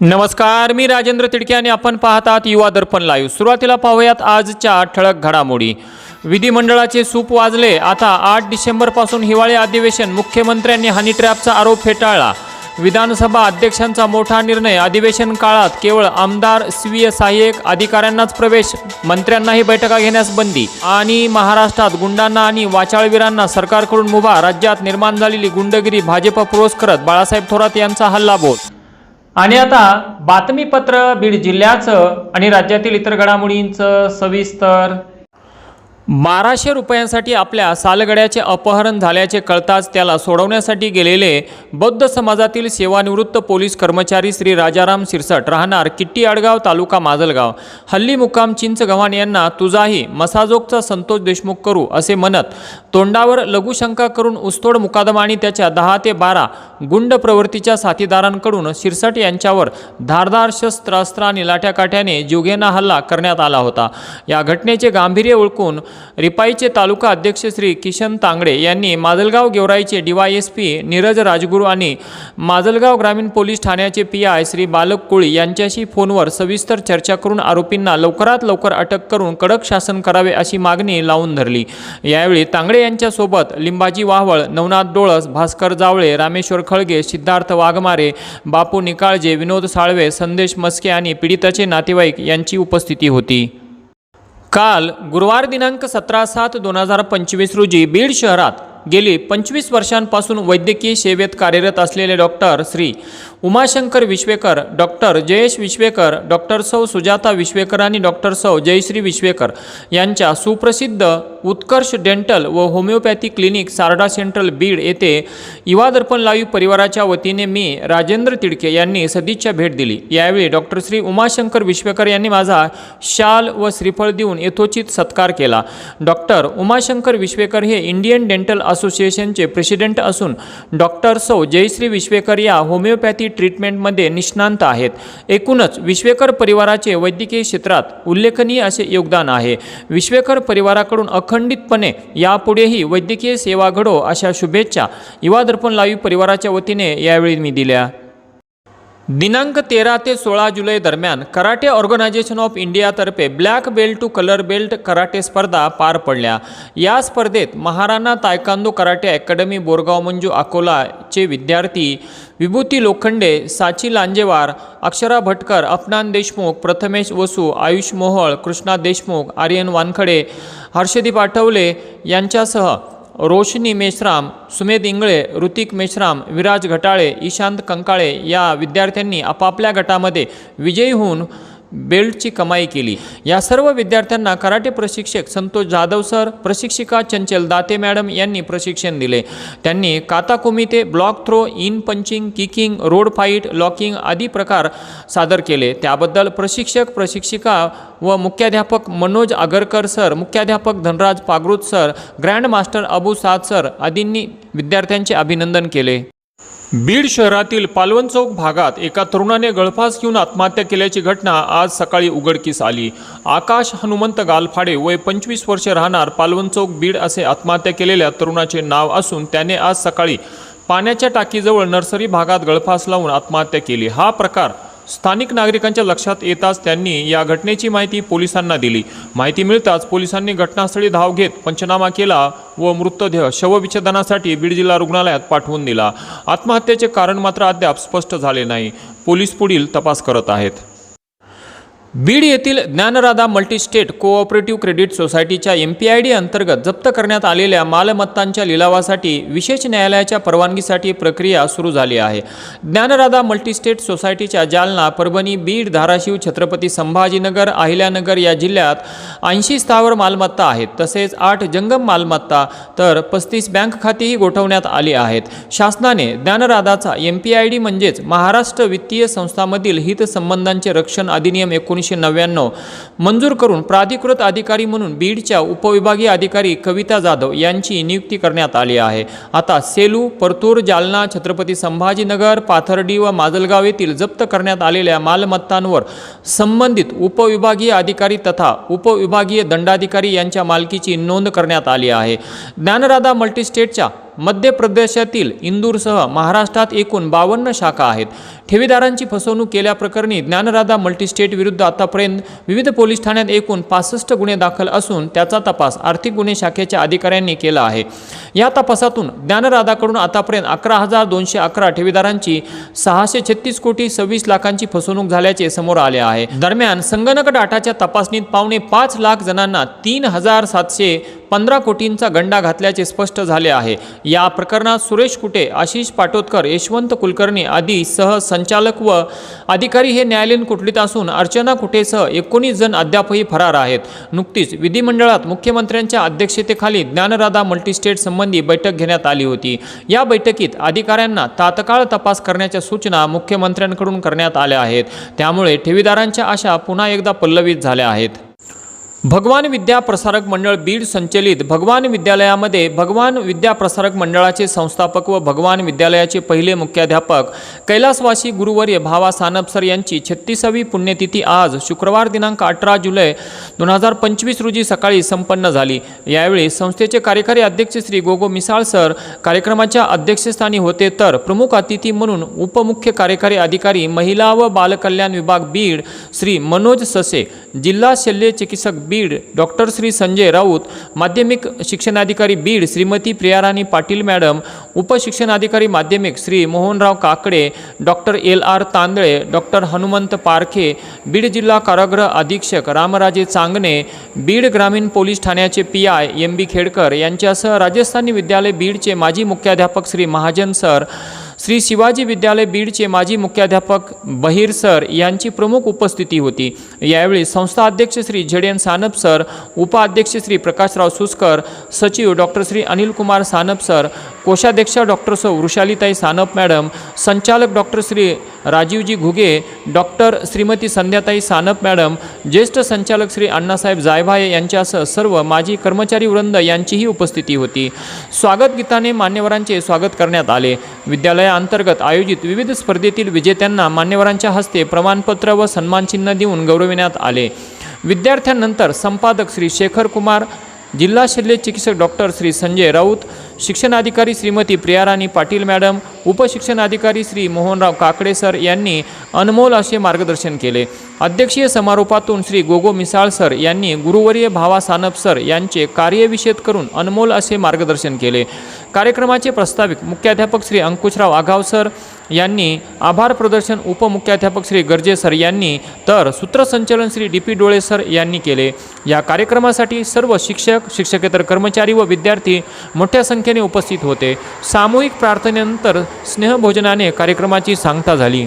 नमस्कार मी राजेंद्र तिडके आणि आपण पाहतात युवा दर्पण लाईव्ह सुरुवातीला पाहूयात आजच्या ठळक घडामोडी. विधिमंडळाचे सूप वाजले. आता आठ डिसेंबरपासून हिवाळी अधिवेशन. मुख्यमंत्र्यांनी हनी ट्रॅपचा आरोप फेटाळला. विधानसभा अध्यक्षांचा मोठा निर्णय. अधिवेशन काळात केवळ आमदार स्वीय सहाय्यक अधिकाऱ्यांनाच प्रवेश मंत्र्यांनाही बैठका घेण्यास बंदी. आणि महाराष्ट्रात गुंडांना आणि वाचाळवीरांना सरकारकडून मुभा. राज्यात निर्माण झालेली गुंडगिरी भाजप पुरस्कृत बाळासाहेब थोरात यांचा हल्लाबोल आणि आता बातमीपत्र बीड जिल्ह्याचं आणि राज्यातील इतर घडामोडींचं सविस्तर बाराशे रुपयांसाठी आपल्या सालगड्याचे अपहरण झाल्याचे कळताच त्याला सोडवण्यासाठी गेलेले बौद्ध समाजातील सेवानिवृत्त पोलीस कर्मचारी श्री राजाराम सिरसट राहणार किट्टी आडगाव तालुका माजलगाव. हल्ली मुक्काम चिंचगव्हाण यांना तुझाही मसाजोगचा संतोष देशमुख करू असे म्हणत तोंडावर लघुशंका करून उस्तोड मुकादमा आणि त्याच्या दहा ते बारा गुंड प्रवृत्तीच्या साथीदारांकडून शिरसट यांच्यावर धारदार शस्त्रास्त्र आणि लाठ्याकाठ्याने जीवघेणा हल्ला करण्यात आला होता. या घटनेचे गांभीर्य ओळखून रिपाईचे तालुका अध्यक्ष श्री किशन तांगडे यांनी माजलगाव गेवराईचे डीवायएसपी नीरज राजगुरू आणि माजलगाव ग्रामीण पोलीस ठाण्याचे पी आय श्री बालक कोळी यांच्याशी फोनवर सविस्तर चर्चा करून आरोपींना लवकरात लवकर अटक करून कडक शासन करावे अशी मागणी लावून धरली. यावेळी तांगडे यांच्यासोबत लिंबाजी वाहवळ नवनाथ डोळस भास्कर जावळे रामेश्वर खळगे सिद्धार्थ वाघमारे बापू निकाळजे विनोद साळवे संदेश मस्के आणि पीडिताचे नातेवाईक यांची उपस्थिती होती. काल गुरुवार दिनांक सतरा सात दोन हजार पंचवीस रोजी बीड शहरात गेली पंचवीस वर्षांपासून वैद्यकीय सेवेत कार्यरत असलेले doctor Shri Umashankar Vishwekar doctor Jayesh Vishwekar doctor Sau Sujata Vishwekar आणि डॉक्टर सौ जयश्री विश्वेकर यांच्या सुप्रसिद्ध उत्कर्ष डेंटल व homeopathy clinic Sarda central Beed येथे युवा दर्पण लाईव्ह परिवाराच्या वतीने मी राजेंद्र तिडके यांनी सदिच्छा भेट दिली. यावेळी डॉक्टर श्री उमाशंकर विश्वेकर यांनी माझा शाल व श्रीफळ देऊन यथोचित सत्कार केला. डॉक्टर उमाशंकर विश्वेकर हे इंडियन डेंटल असोसिएशनचे प्रेसिडेंट असून डॉक्टर सौ जयश्री विश्वेकर या होमिओपॅथी ट्रीटमेंटमध्ये निष्णांत आहेत. एकूणच विश्वेकर परिवाराचे वैद्यकीय क्षेत्रात उल्लेखनीय असे योगदान आहे. विश्वेकर परिवाराकडून अखंडितपणे यापुढेही वैद्यकीय सेवा घडो अशा शुभेच्छा युवा दर्पण लाईव्ह परिवाराच्या वतीने यावेळी मी दिल्या. दिनांक तेरा ते सोळा जुलै दरम्यान karate organisation of इंडियातर्फे black belt to colour belt karate स्पर्धा पार पडल्या. या स्पर्धेत Maharana taekwondo karate academy Borgaon Manju अकोलाचे विद्यार्थी विभूती लोखंडे साची लांजेवार अक्षरा भटकर अपनान देशमुख प्रथमेश वसू आयुष मोहळ कृष्णा देशमुख आर्यन वानखडे हर्षदीप आठवले यांच्यासह रोशनी मेश्राम सुमेध इंगळे ऋतिक मेश्राम विराज घटाळे ईशांत कंकाळे या विद्यार्थ्यांनी आपापल्या गटामध्ये विजयी होऊन बेल्टची कमाई केली. या सर्व विद्यार्थ्यांना कराटे प्रशिक्षक संतोष जाधव सर प्रशिक्षिका चंचल दाते मॅडम यांनी प्रशिक्षण दिले. त्यांनी काताकुमी ते block throw in punching kicking road fight locking आदी प्रकार सादर केले. त्याबद्दल प्रशिक्षक प्रशिक्षिका व मुख्याध्यापक मनोज आगरकर सर मुख्याध्यापक Dhanraj Pagrut sir grand master Abu Saad sir आदींनी विद्यार्थ्यांचे अभिनंदन केले. बीड शहरातील पालवन चौक भागात एका तरुणाने गळफास घेऊन आत्महत्या केल्याची घटना आज सकाळी उघडकीस आली. आकाश हनुमंत गालफाडे वय पंचवीस वर्ष राहणार पालवन चौक बीड असे आत्महत्या केलेल्या तरुणाचे नाव असून त्याने आज सकाळी पाण्याच्या टाकीजवळ नर्सरी भागात गळफास लावून आत्महत्या केली. हा प्रकार स्थानिक नागरिकांच्या लक्षात येताच त्यांनी या घटनेची माहिती पोलिसांना दिली. माहिती मिळताच पोलिसांनी घटनास्थळी धाव घेत पंचनामा केला व मृतदेह शवविच्छेदनासाठी बीड जिल्हा रुग्णालयात पाठवून दिला. आत्महत्येचे कारण मात्र अद्याप स्पष्ट झाले नाही. पोलीस पुढील तपास करत आहेत. बीड येथील ज्ञानराधा मल्टीस्टेट कोऑपरेटिव्ह क्रेडिट सोसायटीच्या एम पी आय डी अंतर्गत जप्त करण्यात आलेल्या मालमत्तांच्या लिलावासाठी विशेष न्यायालयाच्या परवानगीसाठी प्रक्रिया सुरू झाली आहे. ज्ञानराधा मल्टीस्टेट सोसायटीच्या जालना परभणी बीड धाराशिव छत्रपती संभाजीनगर अहिल्यानगर या जिल्ह्यात ऐंशी स्थावर मालमत्ता आहेत. तसेच आठ जंगम मालमत्ता तर पस्तीस बँक खातीही गोठवण्यात आली आहेत. शासनाने ज्ञानराधाचा एम पी आय डी म्हणजेच महाराष्ट्र वित्तीय संस्थांमधील हितसंबंधांचे रक्षण अधिनियम एकोणीसशे नव्याण्णव. मंजूर करून प्राधिकृत अधिकारी म्हणून बीडच्या उपविभागीय अधिकारी कविता जाधव यांची नियुक्ती करण्यात आली आहे. आता सेलू परतूर जालना छत्रपती संभाजीनगर पाथर्डी व माजलगाव येथील जप्त करण्यात आलेल्या मालमत्तांवर संबंधित उपविभागीय अधिकारी तथा उपविभागीय दंडाधिकारी यांच्या मालकीची नोंद करण्यात आली आहे. ज्ञानराधा मल्टीस्टेटच्या मध्य प्रदेशातील इंदूरसह महाराष्ट्रात एकूण बावन्न शाखा आहेत. ठेवीदारांची फसवणूक केल्याप्रकरणी ज्ञानराधा मल्टीस्टेट विरुद्ध आतापर्यंत विविध पोलीस ठाण्यात एकूण पासष्ट गुन्हे दाखल असून त्याचा तपास आर्थिक गुन्हे शाखेच्या अधिकाऱ्यांनी केला आहे. या तपासातून ज्ञानराधाकडून आतापर्यंत अकरा हजार दोनशे अकरा ठेवीदारांची सहाशे छत्तीस कोटी सव्वीस लाखांची फसवणूक झाल्याचे समोर आले आहे. दरम्यान संगणक डाटाच्या तपासणीत पावणे पाच लाख जणांना तीन हजार सातशे पंधरा कोटींचा गंडा घातल्याचे स्पष्ट झाले आहे. या प्रकरणात सुरेश कुटे आशिष पाटोदकर यशवंत कुलकर्णी आदी सहसंचालक व अधिकारी हे न्यायालयीन कोठडीत असून अर्चना कुटेसह एकोणीस जण अद्यापही फरार आहेत. नुकतीच विधिमंडळात मुख्यमंत्र्यांच्या अध्यक्षतेखाली ज्ञानराधा मल्टीस्टेट संबंधी बैठक घेण्यात आली होती. या बैठकीत अधिकाऱ्यांना तात्काळ तपास करण्याच्या सूचना मुख्यमंत्र्यांकडून करण्यात आल्या आहेत. त्यामुळे ठेवीदारांच्या आशा पुन्हा एकदा पल्लवित झाल्या आहेत. भगवान विद्या प्रसारक मंडळ बीड संचलित भगवान विद्यालयामध्ये भगवान विद्या प्रसारक मंडळाचे संस्थापक व भगवान विद्यालयाचे पहिले मुख्याध्यापक कैलासवासी गुरुवर्य भावा सानप सर यांची छत्तीसावी पुण्यतिथी आज शुक्रवार दिनांक अठरा जुलै दोन हजार पंचवीस रोजी सकाळी संपन्न झाली. यावेळी संस्थेचे कार्यकारी अध्यक्ष श्री गोगो मिसाळ सर कार्यक्रमाच्या अध्यक्षस्थानी होते तर प्रमुख अतिथी म्हणून उपमुख्य कार्यकारी अधिकारी महिला व बालकल्याण विभाग बीड श्री मनोज ससे जिल्हा शल्य चिकित्सक बीड. डॉक्टर श्री संजय राऊत माध्यमिक शिक्षणाधिकारी बीड श्रीमती प्रियाराणी पाटील मॅडम उपशिक्षणाधिकारी माध्यमिक Shri Mohanrao Kakade doctor L R Tandale doctor Hanumant Parkhe Beed जिल्हा कारागृह अधीक्षक रामराजे चांगणे बीड ग्रामीण पोलीस ठाण्याचे P I M B Khedkar यांच्यासह राजस्थानी विद्यालय बीडचे माजी मुख्याध्यापक श्री महाजन सर श्री शिवाजी विद्यालय बीडचे माजी मुख्याध्यापक बहिर सर यांची प्रमुख उपस्थिती होती. यावेळी संस्था अध्यक्ष श्री झेडेन सानप सर उपाध्यक्ष श्री प्रकाशराव सुस्कर सचिव डॉक्टर श्री अनिल कुमार सानप सर कोषाध्यक्षा डॉक्टर सौ वृषालीताई सानप मॅडम संचालक doctor Shri Rajivji Ghuge doctor Shrimati Sandhyatai Sanap madam ज्येष्ठ संचालक श्री अण्णासाहेब जायभाये यांच्यासह सर्व माजी कर्मचारी वृंद यांचीही उपस्थिती होती. स्वागत गीताने मान्यवरांचे स्वागत करण्यात आले. विद्यालय मंत्रालयाअंतर्गत आयोजित विविध स्पर्धेतील विजेत्यांना मान्यवरांच्या हस्ते प्रमाणपत्र व सन्मानचिन्ह देऊन गौरविण्यात आले. विद्यार्थ्यांनंतर संपादक श्री शेखर कुमार जिल्हा शल्य चिकित्सक डॉक्टर श्री संजय राऊत शिक्षणाधिकारी श्रीमती प्रियाराणी पाटील मॅडम उपशिक्षणाधिकारी श्री मोहनराव काकडे सर यांनी अनमोल असे मार्गदर्शन केले. अध्यक्षीय समारोपातून श्री गोगो मिसाळ सर यांनी गुरुवर्य भावा सानप सर यांचे कार्यविषेद करून अनमोल असे मार्गदर्शन केले. कार्यक्रमाचे प्रस्ताविक मुख्याध्यापक श्री अंकुशराव आघाव सर यांनी आभार प्रदर्शन उपमुख्याध्यापक श्री गर्जे सर यांनी तर सूत्रसंचलन Shri D P Dole sir यांनी केले. या कार्यक्रमासाठी सर्व शिक्षक शिक्षकेतर कर्मचारी व विद्यार्थी मोठ्या संख्येने उपस्थित होते. सामूहिक प्रार्थनेनंतर स्नेहभोजनाने कार्यक्रमाची सांगता झाली.